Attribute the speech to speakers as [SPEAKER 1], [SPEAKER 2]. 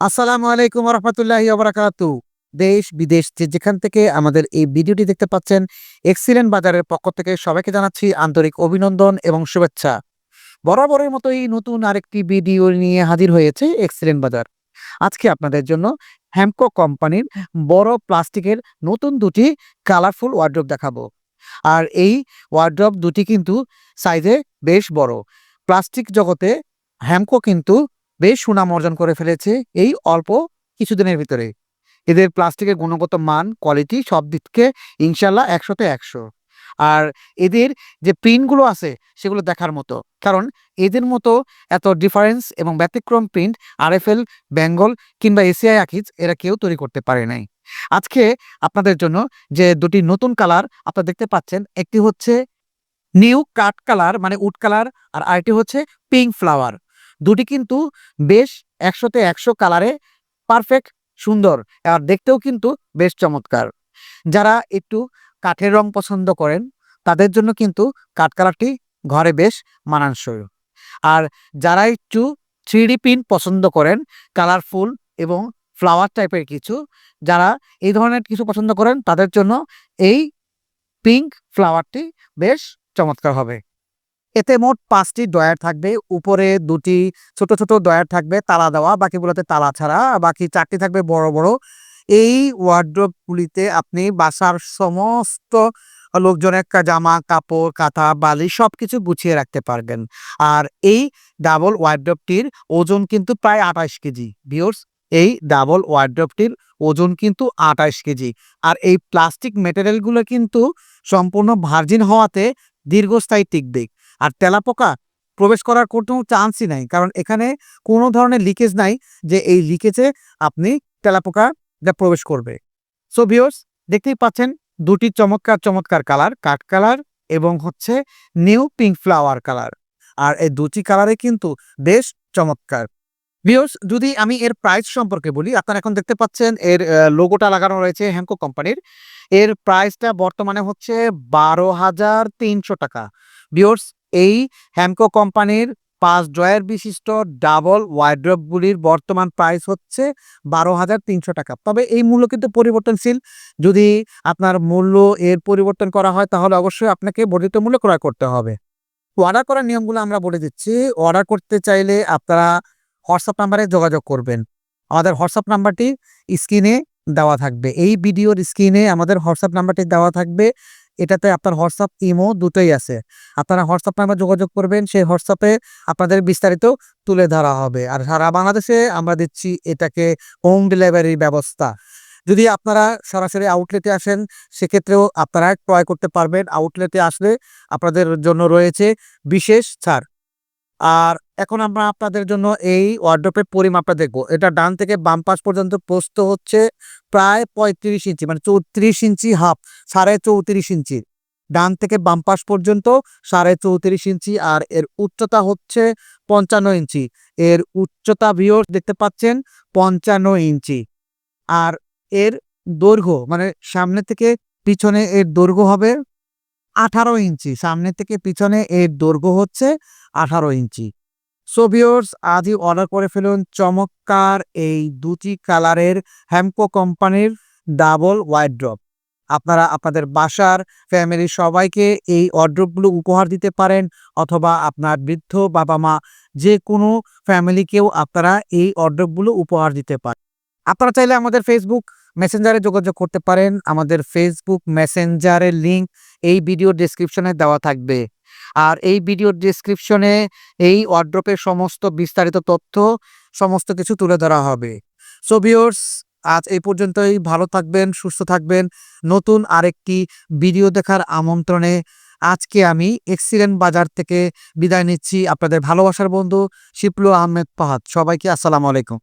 [SPEAKER 1] আসসালামু আলাইকুম রহমতুল্লাহি ওবরাকাতু। দেশ, বিদেশ যে যেখান থেকে আমাদের এই ভিডিওটি দেখতে পাচ্ছেন, এক্সিলেন্ট বাজারের পক্ষ থেকে সবাইকে জানাচ্ছি আন্তরিক অভিনন্দন এবং শুভেচ্ছা। বরাবরের মতোই নতুন আরেকটি ভিডিও নিয়ে হাজির হয়েছে এক্সিলেন্ট বাজার। আজকে আপনাদের জন্য হ্যামকো কোম্পানির বড় প্লাস্টিকের নতুন দুটি কালারফুল ওয়ার্ড্রপ দেখাবো। আর এই ওয়ার্ড্রপ দুটি কিন্তু সাইজে বেশ বড়। প্লাস্টিক জগতে হ্যামকো কিন্তু বেশ সুনাম অর্জন করে ফেলেছে এই অল্প কিছুদিনের ভিতরে। এদের প্লাস্টিকের গুণগত মান কোয়ালিটি সব দিককে ইনশাল্লাহ একশোতে একশো। আর এদের যে প্রিন্টগুলো আছে সেগুলো দেখার মতো। কারণ এদের মতো এত ডিফারেন্স এবং ব্যতিক্রম প্রিন্ট আরএফএল বেঙ্গল কিংবা এসিআই আকিজ এরা কেউ তৈরি করতে পারে নাই। আজকে আপনাদের জন্য যে দুটি নতুন কালার আপনারা দেখতে পাচ্ছেন, একটি হচ্ছে নিউ কাট কালার মানে উড কালার আর আরেকটি হচ্ছে পিঙ্ক ফ্লাওয়ার দুটি কিন্তু বেশ একশোতে একশো কালারে পারফেক্ট সুন্দর। আর দেখতেও কিন্তু বেশ চমৎকার। যারা একটু কাঠের রং পছন্দ করেন, তাদের জন্য কিন্তু কাঠ কালারটি ঘরে বেশ মানানসই। আর যারা একটু থ্রি প্রিন্ট পছন্দ করেন কালারফুল এবং ফ্লাওয়ার টাইপের কিছু, যারা এই ধরনের কিছু পছন্দ করেন, তাদের জন্য এই পিঙ্ক ফ্লাওয়ারটি বেশ চমৎকার হবে। এতে মোট পাঁচটি ডয়ার থাকবে। উপরে দুটি ছোট ছোট ডয়ার থাকবে, তালা দেওয়া, বাকিগুলোতে তালা ছাড়া বাকি চারটি থাকবে বড় বড়। এই ওয়ার্ড্রপগুলিতে আপনি বাসার সমস্ত লোকজনের জামা, কাপড়, কাঁথা, বালি সব কিছু গুছিয়ে রাখতে পারবেন। আর এই ডাবল ওয়ার্ড্রপটির ওজন কিন্তু প্রায় আঠাশ কেজি। ভিওর্স এই ডাবল ওয়ার্ড্রপটির ওজন কিন্তু আঠাশ কেজি। আর এই প্লাস্টিক মেটেরিয়ালগুলো কিন্তু সম্পূর্ণ ভার্জিন হওয়াতে দীর্ঘস্থায়ী টিকবে। আর তেলাপোকা প্রবেশ করার কোনো চান্সই নাই। কারণ এখানে কোনো ধরনের লিকেজ নাই যে এই লিকেজে আপনি তেলাপোকা যা প্রবেশ করবে। সো ভিওর্স দেখতেই পাচ্ছেন দুটি চমৎকার চমৎকার কালার কাঠ কালার এবং হচ্ছে নিউ পিঙ্ক ফ্লাওয়ার কালার আর এই দুটি কালারে কিন্তু বেশ চমৎকার। ভিওর্স যদি আমি এর প্রাইস সম্পর্কে বলি, আপনারা এখন দেখতে পাচ্ছেন এর লোগোটা লাগানো রয়েছে হ্যাঙ্কো কোম্পানির এর প্রাইসটা বর্তমানে হচ্ছে বারো হাজার তিনশো টাকা। ভিওর্স এই হ্যামকো কোম্পানির পাঁচ ড্রয়ার বিশিষ্ট ডাবল ওয়াইড্রপগুলির বর্তমান প্রাইস হচ্ছে বারো হাজার তিনশো টাকা। তবে এই মূল্য কিন্তু পরিবর্তনশীল। যদি আপনার মূল্য এর পরিবর্তন করা হয়, তাহলে অবশ্যই আপনাকে বর্ধিত মূল্য ক্রয় করতে হবে। অর্ডার করার নিয়মগুলো আমরা বলে দিচ্ছি। অর্ডার করতে চাইলে আপনারা হোয়াটসঅ্যাপ নাম্বারে যোগাযোগ করবেন। আমাদের হোয়াটসঅ্যাপ নাম্বারটি স্ক্রিনে দেওয়া থাকবে। এই ভিডিওর স্ক্রিনে আমাদের হোয়াটসঅ্যাপ নাম্বারটি দেওয়া থাকবে। এটাতে আপনার হোয়াটসঅ্যাপ ইমো দুটোই আছে। আপনারা হোয়াটসঅ্যাপ নাম্বার যোগাযোগ করবেন, সেই হোয়াটসঅ্যাপে আপনাদের বিস্তারিত তুলে ধরা হবে। আর সারা বাংলাদেশে আমরা দিচ্ছি এটাকে হোম ডেলিভারির ব্যবস্থা। যদি আপনারা সরাসরি আউটলেটে আসেন, সেক্ষেত্রেও আপনারা ক্রয় করতে পারবেন। আউটলেটে আসলে আপনাদের জন্য রয়েছে বিশেষ ছাড়। আর এখন আমরা আপনাদের জন্য এই ওয়ার্ড্রপের পরিমাপটা দেখব। এটা ডান থেকে বাম পাশ পর্যন্ত প্রস্ত হচ্ছে প্রায় পঁয়ত্রিশ ইঞ্চি মানে চৌত্রিশ ইঞ্চি হাফ, সাড়ে চৌত্রিশ ইঞ্চি। ডান থেকে বাম পাশ পর্যন্ত সাড়ে চৌত্রিশ ইঞ্চি আর এর উচ্চতা হচ্ছে পঞ্চান্ন ইঞ্চি। এর উচ্চতা ভিওর দেখতে পাচ্ছেন পঞ্চান্ন ইঞ্চি। আর এর দৈর্ঘ্য মানে সামনে থেকে পিছনে এর দৈর্ঘ্য হবে আঠারো ইঞ্চি। সামনে থেকে পিছনে এর দৈর্ঘ্য হচ্ছে আঠারো ইঞ্চি। সো ভিওর্স আজই অর্ডার করে ফেলুন চমৎকার এই দুটি কালারের হ্যামকো কোম্পানির ডাবল ওয়াইড্রপ আপনারা আপনাদের বাসার ফ্যামিলির সবাইকে এই ওয়ার্ড্রপগুলো উপহার দিতে পারেন অথবা আপনার বৃদ্ধ বাবা মা যে কোনো ফ্যামিলিকেও আপনারা এই ওয়ার্ড্রপগুলো উপহার দিতে পারেন আপনারা চাইলে আমাদের ফেসবুক মেসেঞ্জারে যোগাযোগ করতে পারেন। আমাদের ফেসবুক মেসেঞ্জারের লিংক এই ভিডিও ডেসক্রিপশনে দেওয়া থাকবে। আর এই ভিডিওর ডেসক্রিপশনে এই ওয়ার্ড্রপের সমস্ত বিস্তারিত তথ্য, সমস্ত কিছু তুলে ধরা হবে। সো ভিউয়ার্স আজ এই পর্যন্তই। ভালো থাকবেন, সুস্থ থাকবেন। নতুন আরেকটি ভিডিও দেখার আমন্ত্রণে আজকে আমি এক্সিলেন্ট বাজার থেকে বিদায় নিচ্ছি। আপনাদের ভালোবাসার বন্ধু শিপলু আহমেদ পাহাদ। সবাইকে আসসালামু আলাইকুম।